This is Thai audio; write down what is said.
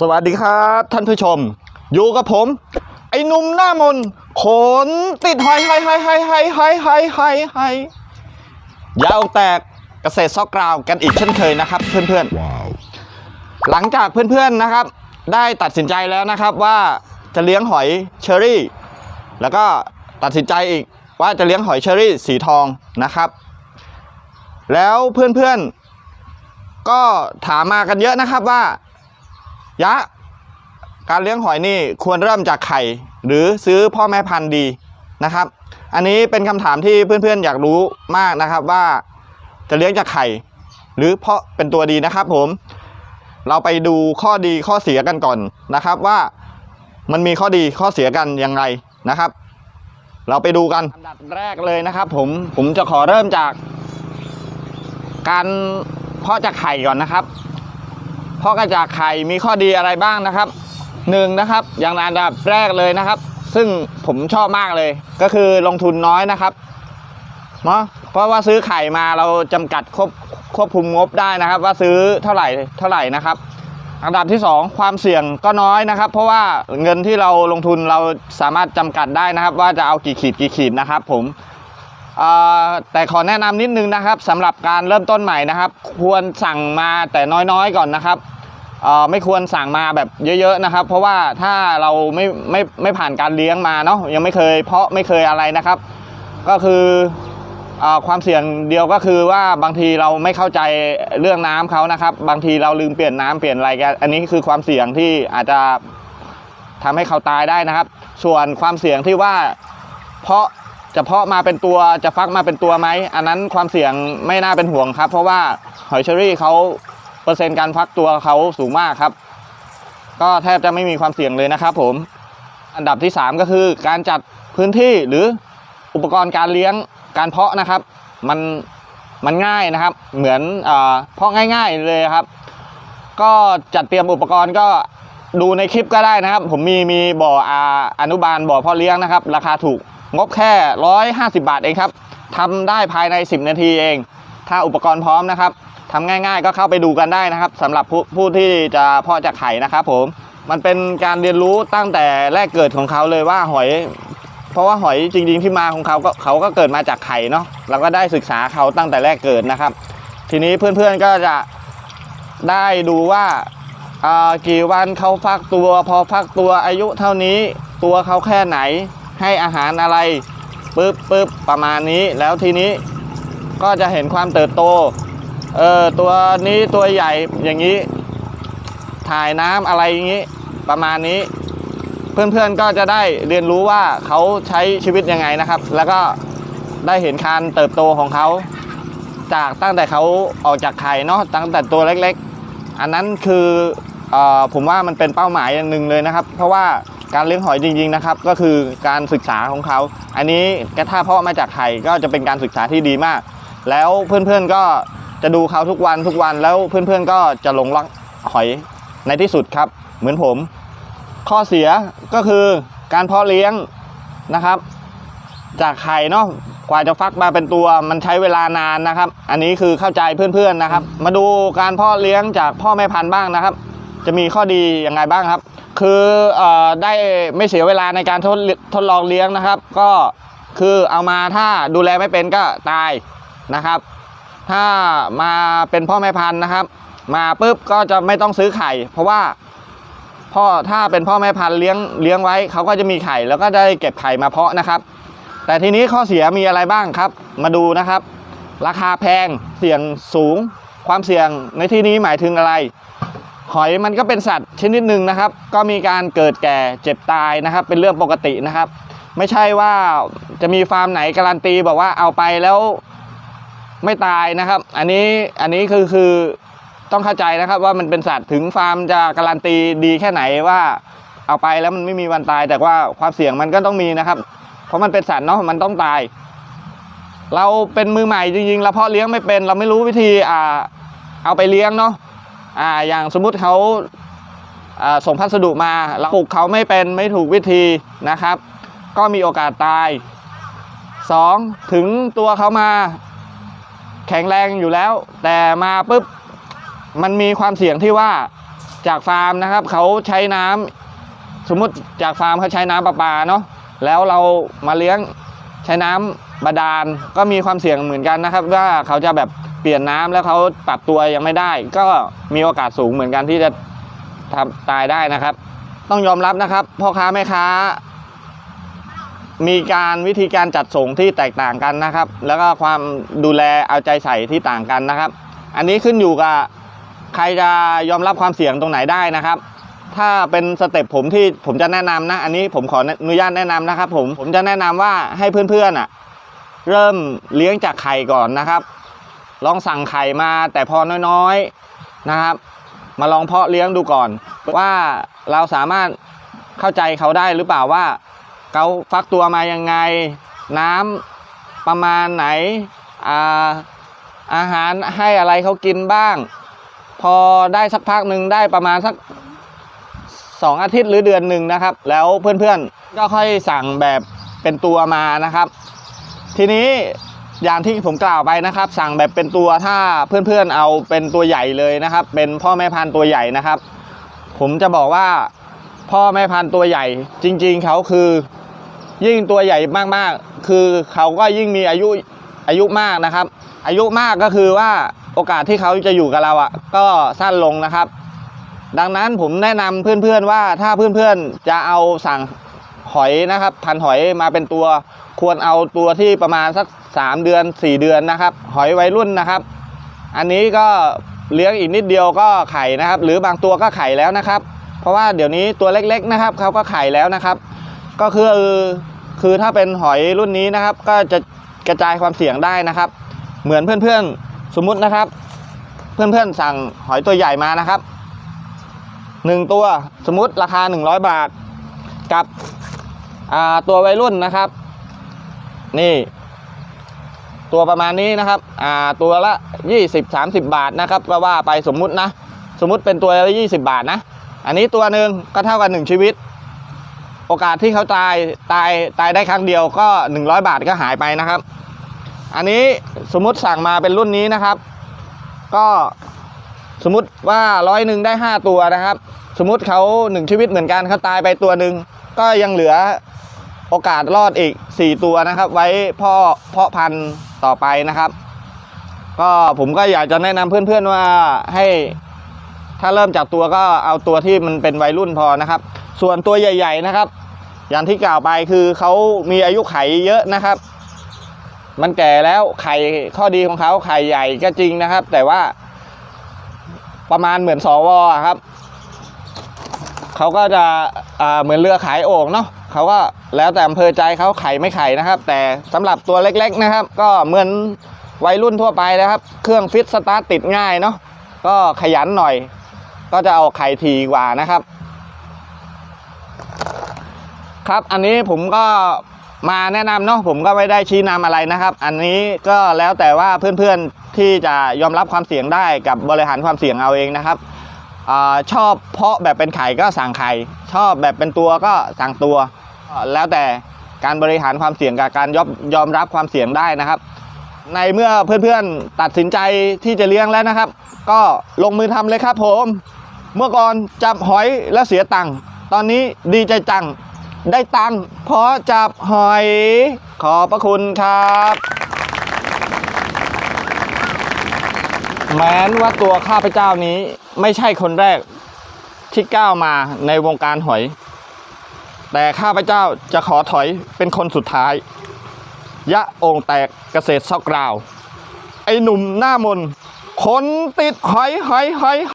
สวัสดีครับท่านผู้ชม อยู่กับผม ไอ้หนุ่มหน้ามนต์ขนติดหอยหอยหอยหอยหอยหอยหอยหอยหอยยาวแตกเกษตรซอกกราวกันอีกเช่นเคยนะครับ เพื่อนๆหลังจากเพื่อนๆนะครับ ได้ตัดสินใจแล้วนะครับว่าจะเลี้ยงหอยเชอรี่ แล้วก็ตัดสินใจอีกว่าจะเลี้ยงหอยเชอรี่สีทองนะครับ แล้วเพื่อนๆก็ถามมากันเยอะนะครับว่า ยะ การเลี้ยงหอยนี่ควรเริ่มจากไข่ หรือซื้อพ่อแม่พันธุ์ดีนะครับ อันนี้เป็นคำถามที่เพื่อนๆอยากรู้มากนะครับว่าจะเลี้ยงจากไข่ หรือเพาะเป็นตัวดีนะครับผม เราไปดูข้อดีข้อเสียกันก่อนนะครับว่ามันมีข้อดีข้อเสียกันยังไงนะครับ เราไปดูกันอันดับแรกเลยนะครับ ผมผมจะขอเริ่มจาก การเพาะจากไข่ก่อนนะครับ เพาะกระจากไข่มีข้อดีอะไรบ้างนะครับหนึ่งนะครับ อย่างอันดับแรกเลยนะครับ ซึ่งผมชอบมากเลย ก็คือลงทุนน้อยนะครับเนาะเพราะว่าซื้อไข่มาเราจำกัดควบควบคุมงบได้นะครับ ว่าซื้อเท่าไหร่เท่าไหร่นะครับ อันดับที่สองความเสี่ยงก็น้อยนะครับ เพราะว่าเงินที่เราลงทุนเราสามารถจำกัดได้นะครับ ว่าจะเอากี่ขีดกี่ขีดนะครับ ผมแต่ขอแนะนำนิดนึงนะครับสำหรับการเริ่มต้นใหม่นะครับ ควรสั่งมาแต่น้อยๆก่อนนะครับ ไม่ควรสั่งมาแบบเยอะๆนะครับ เพราะว่าถ้าเราไม่ไม่ไม่ผ่านการเลี้ยงมาเนาะยังไม่เคยเพาะไม่เคยอะไรนะครับ ก็คือเอ่อความเสี่ยงเดียวก็คือว่าบางทีเราไม่เข้าใจเรื่องน้ำเขานะครับ บางทีเราลืมเปลี่ยนน้ำเปลี่ยนอะไรกันอันนี้คือความเสี่ยงที่อาจจะทำให้เขาตายได้นะครับ ส่วนความเสี่ยงที่ว่าเพาะจะเพาะมาเป็นตัวจะฟักมาเป็นตัวไหม อันนั้นความเสี่ยงไม่น่าเป็นห่วงครับ เพราะว่าหอยเชอรี่เขา เปอร์เซ็นต์การฟักตัวเขาสูงมากครับ ก็แทบจะไม่มีความเสี่ยงเลยนะครับ ผม อันดับที่ 3 ก็คือการจัดพื้นที่หรืออุปกรณ์การเลี้ยงการเพาะนะครับ มันมันง่ายนะครับ เหมือนเพาะง่าย ๆเลยครับ ก็จัดเตรียมอุปกรณ์ก็ดูในคลิปก็ได้นะครับ ผมมีมีบ่ออาอนุบาลบ่อพ่อเลี้ยงนะครับ ราคาถูกงบแค่ 150 บาทเองครับทำได้ภายใน 10 นาทีเอง ถ้าอุปกรณ์พร้อมนะครับ ทำง่าย ๆ ก็เข้าไปดูกันได้นะครับสำหรับผู้ผู้ที่จะเพาะจากไข่นะครับผมมันเป็นการเรียนรู้ตั้งแต่แรกเกิดของเขาเลยว่าหอย เพราะว่าหอยจริง ๆที่มาของเขาก็เขาก็เกิดมาจากไข่เนาะเราก็ได้ศึกษาเขาตั้งแต่แรกเกิดนะครับ ทีนี้เพื่อนๆก็จะได้ดูว่าอ่ากี่วันเขาฟักตัว พอฟักตัวอายุเท่านี้ตัวเขาแค่ไหนให้อาหารอะไรปึ๊บปึ๊บประมาณนี้ แล้วทีนี้ก็จะเห็นความเติบโต เออตัวนี้ตัวใหญ่อย่างนี้ ถ่ายน้ำอะไรอย่างนี้ ประมาณนี้ เพื่อนๆก็จะได้เรียนรู้ว่าเขาใช้ชีวิตยังไงนะครับ แล้วก็ได้เห็นการเติบโตของเขา จากตั้งแต่เขาออกจากไข่เนาะตั้งแต่ตัวเล็กๆ อันนั้นคือเออผมว่ามันเป็นเป้าหมายอย่างหนึ่งเลยนะครับ เพราะว่าการเลี้ยงหอยจริงๆนะครับ ก็คือการศึกษาของเขา อันนี้กระถ้าเพาะมาจากไข่ก็จะเป็นการศึกษาที่ดีมาก แล้วเพื่อนๆก็ จะดูเขาทุกวันทุกวันแล้วเพื่อนๆก็จะหลงรักหอยในที่สุดครับ เหมือนผม ข้อเสียก็คือการเพาะเลี้ยงนะครับ จากไข่เนาะกว่าจะฟักมาเป็นตัวมันใช้เวลานานนะครับ อันนี้คือเข้าใจเพื่อนๆนะครับ มาดูการเพาะเลี้ยงจากพ่อแม่พันธุ์บ้างนะครับ จะมีข้อดียังไงบ้างครับ คือเออได้ไม่เสียเวลาในการทดทดลองเลี้ยงนะครับ ก็คือเอามาถ้าดูแลไม่เป็นก็ตายนะครับ ถ้ามาเป็นพ่อแม่พันธุ์นะครับ มาปุ๊บก็จะไม่ต้องซื้อไข่ เพราะว่าพ่อถ้าเป็นพ่อแม่พันธุ์เลี้ยงเลี้ยงไว้เขาก็จะมีไข่แล้วก็ได้เก็บไข่มาเพาะนะครับ แต่ทีนี้ข้อเสียมีอะไรบ้างครับ มาดูนะครับ ราคาแพงเสี่ยงสูง ความเสี่ยงในที่นี้หมายถึงอะไร หอยมันก็เป็นสัตว์ชนิดหนึ่งนะครับ ก็มีการเกิดแก่เจ็บตายนะครับ เป็นเรื่องปกตินะครับ ไม่ใช่ว่าจะมีฟาร์มไหนการันตีบอกว่าเอาไปแล้ว ไม่ตายนะครับ อันนี้อันนี้คือคือต้องเข้าใจนะครับว่ามันเป็นสัตว์ถึงฟาร์มจะการันตีดีแค่ไหนว่าเอาไปแล้วมันไม่มีวันตาย แต่ว่าความเสี่ยงมันก็ต้องมีนะครับ เพราะมันเป็นสัตว์เนาะมันต้องตาย เราเป็นมือใหม่จริงๆเราเพาะเลี้ยงไม่เป็น เราไม่รู้วิธีอ่าเอาไปเลี้ยงเนาะอ่าอย่างสมมุติเขาส่งพัสดุมาเราปลูกเขาไม่เป็นไม่ถูกวิธีนะครับ ก็มีโอกาสตายสองถึงตัวเขามา แข็งแรงอยู่แล้ว แต่มาปุ๊บมันมีความเสี่ยงที่ว่าจากฟาร์มนะครับเขาใช้น้ำสมมุติจากฟาร์มเขาใช้น้ำประปาเนาะแล้วเรามาเลี้ยงใช้น้ำบาดาลก็มีความเสี่ยงเหมือนกันนะครับ ว่าเขาจะแบบเปลี่ยนน้ำแล้วเขาปรับตัวยังไม่ได้ ก็มีโอกาสสูงเหมือนกันที่จะทำตายได้นะครับ ต้องยอมรับนะครับพ่อค้าแม่ค้า มีการวิธีการจัดส่งที่แตกต่างกันนะครับ แล้วก็ความดูแลเอาใจใส่ที่ต่างกันนะครับ อันนี้ขึ้นอยู่กับใครจะยอมรับความเสี่ยงตรงไหนได้นะครับ ถ้าเป็นสเต็ปผมที่ผมจะแนะนำนะ อันนี้ผมขออนุญาตแนะนำนะครับ ผมผมจะแนะนำว่าให้เพื่อนๆอะเริ่มเลี้ยงจากไข่ก่อนนะครับ ลองสั่งไข่มาแต่พอน้อยๆนะครับ มาลองเพาะเลี้ยงดูก่อน ว่าเราสามารถเข้าใจเขาได้หรือเปล่าว่า เขาฟักตัวมายังไง น้ำประมาณไหนอ่าอาหารให้อะไรเขากินบ้าง พอได้สักพักหนึ่งได้ประมาณสักสองอาทิตย์หรือเดือนหนึ่งนะครับ แล้วเพื่อนๆก็ค่อยสั่งแบบเป็นตัวมานะครับ ทีนี้อย่างที่ผมกล่าวไปนะครับ สั่งแบบเป็นตัวถ้าเพื่อนๆเอาเป็นตัวใหญ่เลยนะครับ เป็นพ่อแม่พันธุ์ตัวใหญ่นะครับ ผมจะบอกว่าพ่อแม่พันธุ์ตัวใหญ่ จริง ๆเขาคือ ยิ่งตัวใหญ่มากๆ คือเขาก็ยิ่งมีอายุอายุมากนะครับ อายุมากก็คือว่าโอกาสที่เขาจะอยู่กับเราอะ ก็สั้นลงนะครับ ดังนั้นผมแนะนำเพื่อนๆว่าถ้าเพื่อนๆจะเอาสั่งหอยนะครับ พันหอยมาเป็นตัว ควรเอาตัวที่ประมาณสัก 3 เดือน 4 เดือนนะครับ หอยวัยรุ่นนะครับ อันนี้ก็เลี้ยงอีกนิดเดียวก็ไข่นะครับ หรือบางตัวก็ไข่แล้วนะครับ เพราะว่าเดี๋ยวนี้ตัวเล็กๆนะครับเขาก็ไข่แล้วนะครับ ก็คือคือถ้าเป็นหอยรุ่นนี้นะครับ ก็จะกระจายความเสี่ยงได้นะครับ เหมือนเพื่อนๆสมมุตินะครับ เพื่อนๆสั่งหอยตัวใหญ่มานะครับหนึ่งตัวสมมุติราคา 100 บาท กับตัววัยรุ่นนะครับ นี่ ตัวประมาณนี้นะครับตัวละ 20-30 บาทนะครับก็ว่าไปสมมุตินะ สมมุติเป็นตัวละ 20 บาทนะ อันนี้ตัวหนึ่งก็เท่ากับหนึ่งชีวิต โอกาสที่เขาตายตายตายได้ครั้งเดียวก็ 100 บาทก็หายไปนะครับ อันนี้สมมุติสั่งมาเป็นรุ่นนี้นะครับ ก็สมมุติว่าร้อยหนึ่งได้ 5 ตัวนะครับ สมมุติเขาหนึ่งชีวิตเหมือนกันเขาตายไปตัวหนึ่งก็ยังเหลือโอกาสรอดอีก 4 ตัวนะครับ ไว้พ่อเพาะพันธุ์ต่อไปนะครับ ก็ผมก็อยากจะแนะนำเพื่อนๆว่าให้ถ้าเริ่มจากตัวก็เอาตัวที่มันเป็นวัยรุ่นพอนะครับ ส่วนตัวใหญ่ ๆนะครับ อย่างที่กล่าวไปคือเขามีอายุไขเยอะนะครับ มันแก่แล้วไข่ข้อดีของเขาไข่ใหญ่ก็จริงนะครับ แต่ว่าประมาณเหมือนสวอครับเขาก็จะเหมือนเรือขายโอ่งเนาะเขาก็แล้วแต่อำเภอใจเขาไข่ไม่ไข่นะครับ แต่สำหรับตัวเล็ก ๆนะครับ ก็เหมือนวัยรุ่นทั่วไปนะครับ เครื่องฟิตสตาร์ทติดง่ายเนาะก็ขยันหน่อย ก็จะเอาไข่ทีกว่านะครับ ครับ อันนี้ผมก็มาแนะนำเนาะผมก็ไม่ได้ชี้นำอะไรนะครับ อันนี้ก็แล้วแต่ว่าเพื่อนๆที่จะยอมรับความเสี่ยงได้กับบริหารความเสี่ยงเอาเองนะครับอชอบเพาะแบบเป็นไข่ก็สั่งไข่ชอบแบบเป็นตัวก็สั่งตัว แล้วแต่การบริหารความเสี่ยงกับการยอมยอมรับความเสี่ยงได้นะครับ ในเมื่อเพื่อนๆตัดสินใจที่จะเลี้ยงแล้วนะครับ ก็ลงมือทำเลยครับผม เมื่อก่อนจับหอยแล้วเสียตังค์ตอนนี้ดีใจจัง ได้ตังค์เพราะจับหอย ขอบพระคุณครับแม้นว่าตัวข้าพเจ้านี้ไม่ใช่คนแรกที่ก้าวมาในวงการหอย แต่ข้าพเจ้าจะขอถอยเป็นคนสุดท้าย ยะองแตกเกษตรซอกราว ไอหนุ่มหน้ามนคนติดหอยหอยหอย